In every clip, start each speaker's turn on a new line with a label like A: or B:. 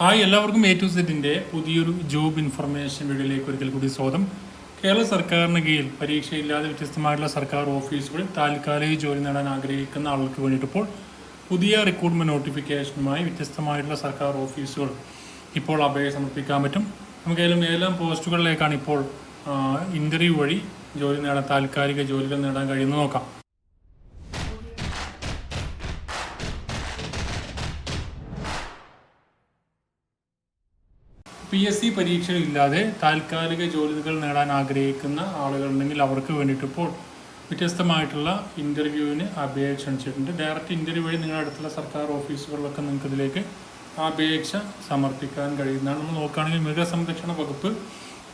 A: Hi എല്ലാവർക്കും A to സെറ്റിന്റെ പുതിയൊരു ജോബ് ഇൻഫർമേഷൻ വീഡിയോയിലേക്ക് ഒരിക്കൽ കൂടി സ്വാഗതം. കേരള സർക്കാരിന് കീഴിൽ പരീക്ഷയില്ലാതെ വ്യത്യസ്തമായിട്ടുള്ള സർക്കാർ ഓഫീസുകളിൽ താൽക്കാലിക ജോലി നേടാൻ ആഗ്രഹിക്കുന്ന ആളുകൾക്ക് വേണ്ടിയിട്ടിപ്പോൾ പുതിയ റിക്രൂട്ട്മെന്റ് നോട്ടിഫിക്കേഷനുമായി വ്യത്യസ്തമായിട്ടുള്ള സർക്കാർ ഓഫീസുകൾ ഇപ്പോൾ അപേക്ഷ സമർപ്പിക്കാൻ പറ്റും. നമുക്ക് ഏതെങ്കിലും ഏതെല്ലാം പോസ്റ്റുകളിലേക്കാണ് ഇപ്പോൾ ഇന്റർവ്യൂ വഴി ജോലി നേടാൻ താൽക്കാലിക ജോലികൾ നേടാൻ കഴിയുന്നത് നോക്കാം. പി എസ് സി പരീക്ഷയില്ലാതെ താൽക്കാലിക ജോലികൾ നേടാൻ ആഗ്രഹിക്കുന്ന ആളുകളുണ്ടെങ്കിൽ അവർക്ക് വേണ്ടിയിട്ട് ഇപ്പോൾ വ്യത്യസ്തമായിട്ടുള്ള ഇന്റർവ്യൂവിന് അപേക്ഷ ക്ഷണിച്ചിട്ടുണ്ട് ഡയറക്റ്റ് ഇന്റർവ്യൂ വഴി നിങ്ങളുടെ അടുത്തുള്ള സർക്കാർ ഓഫീസുകളിലൊക്കെ നിങ്ങൾക്ക് ഇതിലേക്ക് അപേക്ഷ സമർപ്പിക്കാൻ കഴിയുന്നതാണ്. നമ്മൾ നോക്കുകയാണെങ്കിൽ മൃഗസംരക്ഷണ വകുപ്പ്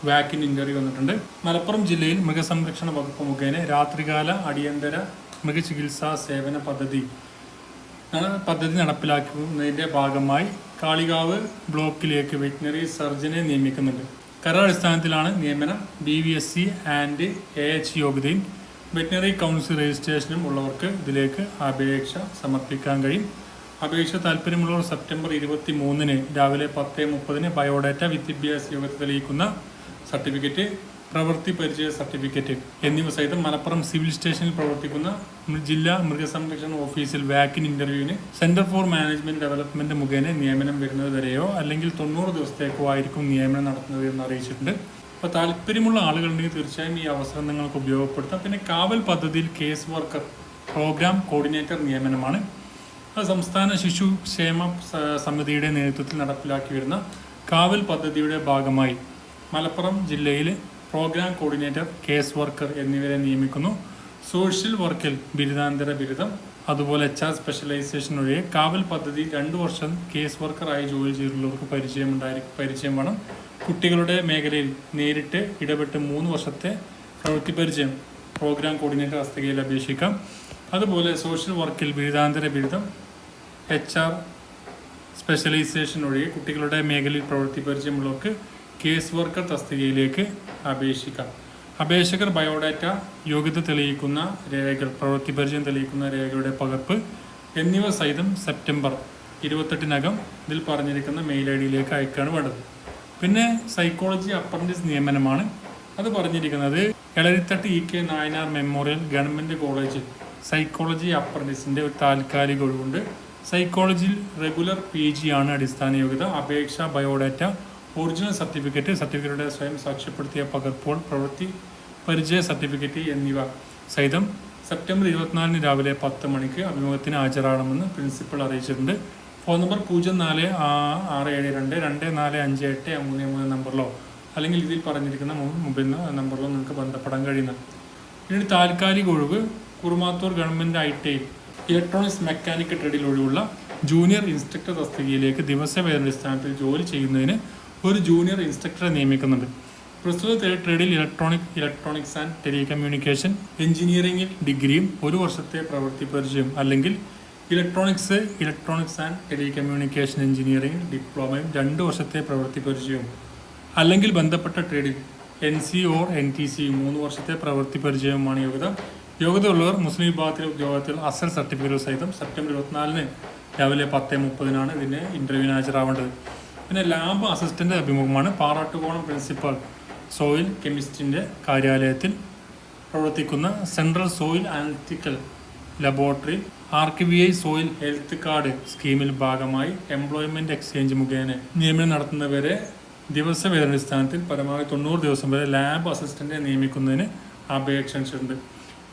A: വാക്കിൻ ഇന്റർവ്യൂ വന്നിട്ടുണ്ട്. മലപ്പുറം ജില്ലയിൽ മൃഗസംരക്ഷണ വകുപ്പ് മുഖേന രാത്രികാല അടിയന്തര മൃഗചികിത്സാ സേവന പദ്ധതി പദ്ധതി നടപ്പിലാക്കുന്നതിന്റെ ഭാഗമായി കാളികാവ് ബ്ലോക്കിലേക്ക് വെറ്റിനറി സർജനെ നിയമിക്കുന്നുണ്ട്. കരാറടിസ്ഥാനത്തിലാണ് നിയമനം B V S C and A H യോഗ്യതയും വെറ്റിനറി കൗൺസിൽ രജിസ്ട്രേഷനും ഉള്ളവർക്ക് ഇതിലേക്ക് അപേക്ഷ സമർപ്പിക്കാൻ കഴിയും. അപേക്ഷ താല്പര്യമുള്ളവർ സെപ്റ്റംബർ ഇരുപത്തി മൂന്നിന് രാവിലെ പത്ത് മുപ്പതിന് ബയോഡാറ്റ വിദ്യാഭ്യാസ യോഗ്യത തെളിയിക്കുന്ന സർട്ടിഫിക്കറ്റ് പ്രവൃത്തി പരിചയ സർട്ടിഫിക്കറ്റ് എന്നിവ സഹിതം മലപ്പുറം സിവിൽ സ്റ്റേഷനിൽ പ്രവർത്തിക്കുന്ന ജില്ലാ മൃഗസംരക്ഷണ ഓഫീസിൽ വാക്കിൻ ഇന്റർവ്യൂവിന് സെന്റർ ഫോർ മാനേജ്മെന്റ് ഡെവലപ്മെന്റ് മുഖേന നിയമനം വരുന്നത് വരെയോ അല്ലെങ്കിൽ തൊണ്ണൂറ് ദിവസത്തേക്കോ ആയിരിക്കും നിയമനം നടത്തുന്നത് എന്ന് അറിയിച്ചിട്ടുണ്ട്. അപ്പോൾ താല്പര്യമുള്ള ആളുകളുണ്ടെങ്കിൽ തീർച്ചയായും ഈ അവസരം നിങ്ങൾക്ക് ഉപയോഗപ്പെടുത്താം. പിന്നെ കാവൽ പദ്ധതിയിൽ കേസ് വർക്കർ പ്രോഗ്രാം കോർഡിനേറ്റർ നിയമനമാണ്. സംസ്ഥാന ശിശു ക്ഷേമ സമിതിയുടെ നേതൃത്വത്തിൽ നടപ്പിലാക്കി വരുന്ന കാവൽ പദ്ധതിയുടെ ഭാഗമായി മലപ്പുറം ജില്ലയിൽ പ്രോഗ്രാം കോർഡിനേറ്റർ കേസ് വർക്കർ എന്നിവരെ നിയമിക്കുന്നു. സോഷ്യൽ വർക്കിൽ ബിരുദാന്തര ബിരുദം അതുപോലെ എച്ച് ആർ സ്പെഷ്യലൈസേഷൻ ഒഴികെ കാവൽ പദ്ധതി രണ്ട് വർഷം കേസ് വർക്കറായി ജോലി ചെയ്തിട്ടുള്ളവർക്ക് പരിചയം പരിചയം വേണം. കുട്ടികളുടെ മേഖലയിൽ നേരിട്ട് ഇടപെട്ട് മൂന്ന് വർഷത്തെ പ്രവൃത്തി പരിചയം പ്രോഗ്രാം കോർഡിനേറ്റർ തസ്തികയിൽ അപേക്ഷിക്കാം. അതുപോലെ സോഷ്യൽ വർക്കിൽ ബിരുദാന്തര ബിരുദം എച്ച് ആർ സ്പെഷ്യലൈസേഷൻ ഒഴികെ കുട്ടികളുടെ മേഖലയിൽ പ്രവൃത്തി പരിചയമുള്ളവർക്ക് കേസ് വർക്കർ തസ്തികയിലേക്ക് അപേക്ഷിക്കാം. അപേക്ഷകർ ബയോഡാറ്റ യോഗ്യത തെളിയിക്കുന്ന രേഖകൾ പ്രവൃത്തി പരിചയം തെളിയിക്കുന്ന രേഖയുടെ പകർപ്പ് എന്നിവ സഹിതം സെപ്റ്റംബർ ഇരുപത്തെട്ടിനകം ഇതിൽ പറഞ്ഞിരിക്കുന്ന മെയിൽ ഐ ഡിയിലേക്ക് അയക്കുകയാണ് വേണ്ടത്. പിന്നെ സൈക്കോളജി അപ്രന്റീസ് നിയമനമാണ്. അത് പറഞ്ഞിരിക്കുന്നത് Elerithattu E K Nayanar memorial government കോളേജിൽ സൈക്കോളജി അപ്രന്റീസിന്റെ ഒരു താൽക്കാലിക ഒഴിവുണ്ട്. സൈക്കോളജിയിൽ റെഗുലർ പി ജി ആണ് അടിസ്ഥാന യോഗ്യത. അപേക്ഷ ബയോഡാറ്റ ഒറിജിനൽ സർട്ടിഫിക്കറ്റ് സർട്ടിഫിക്കറ്റുടെ സ്വയം സാക്ഷ്യപ്പെടുത്തിയ പകർപ്പോൾ പ്രവൃത്തി പരിചയ സർട്ടിഫിക്കറ്റ് എന്നിവ സഹിതം സെപ്റ്റംബർ ഇരുപത്തിനാലിന് രാവിലെ പത്ത് മണിക്ക് അഭിമുഖത്തിന് ഹാജരാകണമെന്ന് പ്രിൻസിപ്പൽ അറിയിച്ചിട്ടുണ്ട്. ഫോൺ നമ്പർ പൂജ്യം നാല് ആറ് ഏഴ് രണ്ട് രണ്ട് നാല് അഞ്ച് എട്ട് മൂന്ന് മൂന്ന് നമ്പറിലോ അല്ലെങ്കിൽ ഇതിൽ പറഞ്ഞിരിക്കുന്ന മൊബൈൽ നമ്പറിലോ നിങ്ങൾക്ക് ബന്ധപ്പെടാൻ കഴിയുന്നത് പിന്നീട് താൽക്കാലിക ഒഴിവ് Kurumathur government I T electronics mechanical ട്രേഡിൽ ഒഴിവുള്ള ജൂനിയർ ഇൻസ്ട്രക്ടർ തസ്തികയിലേക്ക് ദിവസവേതന അടിസ്ഥാനത്തിൽ ജോലി ചെയ്യുന്നതിന് ഒരു ജൂനിയർ ഇൻസ്ട്രക്ടറെ നിയമിക്കുന്നുണ്ട്. പ്രസ്തുത ട്രേ- ട്രേഡിൽ ഇലക്ട്രോണിക് ഇലക്ട്രോണിക്സ് ആൻഡ് ടെലികമ്മ്യൂണിക്കേഷൻ എഞ്ചിനീയറിംഗിൽ ഡിഗ്രിയും ഒരു വർഷത്തെ പ്രവൃത്തി പരിചയം അല്ലെങ്കിൽ electronics electronics and telecommunication engineering ഡിപ്ലോമയും രണ്ട് വർഷത്തെ പ്രവൃത്തി പരിചയവും അല്ലെങ്കിൽ ബന്ധപ്പെട്ട ട്രേഡിൽ N C or N T C മൂന്ന് വർഷത്തെ പ്രവൃത്തി പരിചയവുമാണ് യോഗ്യത. യോഗ്യത ഉള്ളവർ മുസ്ലിം വിഭാഗത്തിലെ ഉദ്യോഗത്തിൽ അസൽ സർട്ടിഫിക്കറ്റ് സഹിതം സെപ്റ്റംബർ ഇരുപത്തിനാലിന് രാവിലെ പത്ത് മുപ്പതിനാണ് ഇതിന് ഇന്റർവ്യൂവിന് ഹാജരാവേണ്ടത്. പിന്നെ ലാബ് അസിസ്റ്റന്റ് അഭിമുഖമാണ്. പാറാട്ടുകോണം പ്രിൻസിപ്പൽ സോയിൽ കെമിസ്റ്റിന്റെ കാര്യാലയത്തിൽ പ്രവർത്തിക്കുന്ന central soil analytical laboratory R K V I soil health card സ്കീമിൽ ഭാഗമായി എംപ്ലോയ്മെന്റ് എക്സ്ചേഞ്ച് മുഖേന നിയമനം നടത്തുന്നവരെ ദിവസ ദിവസവേതനാടിസ്ഥാനത്തിൽ പരമാവധി തൊണ്ണൂറ് ദിവസം വരെ ലാബ് അസിസ്റ്റന്റെ നിയമിക്കുന്നതിന് അപേക്ഷ ക്ഷണിച്ചിട്ടുണ്ട്.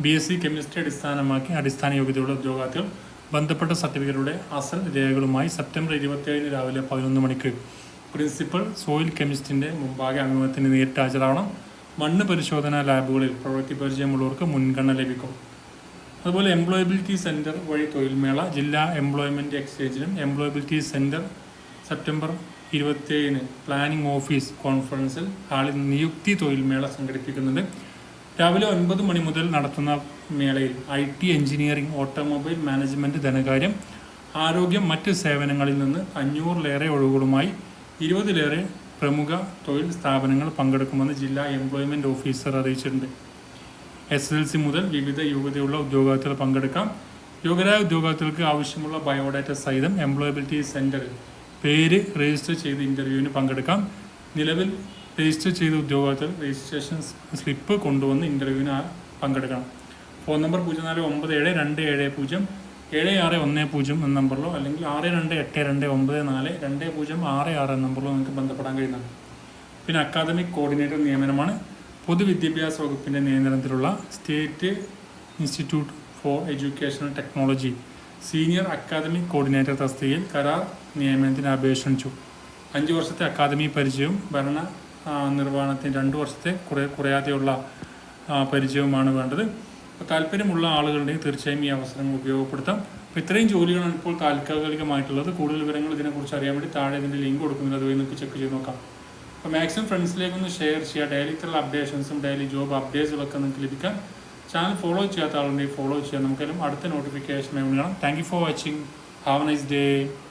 A: ബി എസ് സി കെമിസ്ട്രി അടിസ്ഥാനമാക്കി അടിസ്ഥാന യോഗ്യതയുള്ള ഉദ്യോഗാർത്ഥികൾ ബന്ധപ്പെട്ട സർട്ടിഫിക്കറ്റുകളുടെ അസൽ രേഖകളുമായി സെപ്റ്റംബർ ഇരുപത്തിയേഴിന് രാവിലെ പതിനൊന്ന് മണിക്ക് പ്രിൻസിപ്പൽ സോയിൽ കെമിസ്റ്റിന്റെ മുമ്പാകെ അംഗത്തിന് നേരിട്ട് ഹാജരാവണം മണ്ണ് പരിശോധനാ ലാബുകളിൽ പ്രവൃത്തി പരിചയമുള്ളവർക്ക് മുൻഗണന ലഭിക്കും. അതുപോലെ എംപ്ലോയബിലിറ്റി സെന്റർ വഴി തൊഴിൽമേള ജില്ലാ എംപ്ലോയ്മെന്റ് എക്സ്ചേഞ്ചിലും എംപ്ലോയബിലിറ്റി സെന്റർ സെപ്റ്റംബർ ഇരുപത്തിയേഴിന് പ്ലാനിംഗ് ഓഫീസ് കോൺഫറൻസിൽ ഹാളിൽ നിയുക്തി തൊഴിൽമേള സംഘടിപ്പിക്കുന്നുണ്ട്. രാവിലെ ഒൻപത് മണി മുതൽ നടത്തുന്ന മേളയിൽ I T engineering automobile management ധനകാര്യം ആരോഗ്യം മറ്റ് സേവനങ്ങളിൽ നിന്ന് അഞ്ഞൂറിലേറെ ഒഴിവുകളുമായി ഇരുപതിലേറെ പ്രമുഖ തൊഴിൽ സ്ഥാപനങ്ങൾ പങ്കെടുക്കുമെന്ന് ജില്ലാ എംപ്ലോയ്മെന്റ് ഓഫീസർ അറിയിച്ചിട്ടുണ്ട്. എസ് എൽ സി മുതൽ വിവിധ യോഗ്യതയുള്ള ഉദ്യോഗാർത്ഥികൾ പങ്കെടുക്കാം. യോഗ്യരായ ഉദ്യോഗാർത്ഥികൾക്ക് ആവശ്യമുള്ള ബയോഡാറ്റ സഹിതം എംപ്ലോയബിലിറ്റി സെന്ററിൽ പേര് രജിസ്റ്റർ ചെയ്ത് ഇന്റർവ്യൂവിന് പങ്കെടുക്കാം. നിലവിൽ രജിസ്റ്റർ ചെയ്ത ഉദ്യോഗാർത്ഥികൾ രജിസ്ട്രേഷൻ സ്ലിപ്പ് കൊണ്ടുവന്ന് ഇന്റർവ്യൂവിന് പങ്കെടുക്കണം. ഫോൺ നമ്പർ പൂജ്യം നാല് ഒമ്പത് ഏഴ് രണ്ട് ഏഴ് പൂജ്യം ഏഴ് ആറ് ഒന്ന് പൂജ്യം എന്ന നമ്പറിലോ അല്ലെങ്കിൽ ആറ് രണ്ട് എട്ട് രണ്ട് ഒമ്പത് നാല് രണ്ട് പൂജ്യം ആറ് ആറ് എന്ന നമ്പറിലോ നിങ്ങൾക്ക് ബന്ധപ്പെടാൻ കഴിയുന്നതാണ്. പിന്നെ അക്കാദമിക് കോർഡിനേറ്റർ നിയമനമാണ്. പൊതുവിദ്യാഭ്യാസ വകുപ്പിന്റെ നിയന്ത്രണത്തിലുള്ള state institute for educational technology senior academic coordinator തസ്തികയിൽ കരാർ നിയമനത്തിന് അപേക്ഷ ക്ഷണിച്ചു അഞ്ച് വർഷത്തെ അക്കാദമി പരിചയവും ഭരണ നിർവഹണത്തിന് രണ്ട് വർഷത്തെ കുറേ കുറയാതെയുള്ള പരിചയവുമാണ് വേണ്ടത്. അപ്പോൾ താല്പര്യമുള്ള ആളുകളുണ്ടെങ്കിൽ തീർച്ചയായും ഈ അവസരങ്ങൾ ഉപയോഗപ്പെടുത്താം. അപ്പോൾ ഇത്രയും ജോലികളാണ് ഇപ്പോൾ താൽക്കാലികമായിട്ടുള്ളത്. കൂടുതൽ വിവരങ്ങൾ ഇതിനെക്കുറിച്ച് അറിയാൻ വേണ്ടി താഴെ ഇതിന്റെ ലിങ്ക് കൊടുക്കുന്നുണ്ട്. അതുവഴി നിങ്ങൾക്ക് ചെക്ക് ചെയ്ത് നോക്കാം. അപ്പോൾ മാക്സിമം ഫ്രണ്ട്സിലേക്ക് ഒന്ന് ഷെയർ ചെയ്യുക. ഡെയിലി ഇത്ര അപ്ഡേഷൻസും ഡെയിലി ജോബ് അപ്ഡേറ്റ്സുകളൊക്കെ നിങ്ങൾക്ക് ലഭിക്കാം ചാനൽ ഫോളോ ചെയ്യാത്ത ആളുണ്ടെങ്കിൽ ഫോളോ ചെയ്യാം നമുക്കെല്ലാം അടുത്ത നോട്ടിഫിക്കേഷൻ കാണാം. Thank you for watching have nice day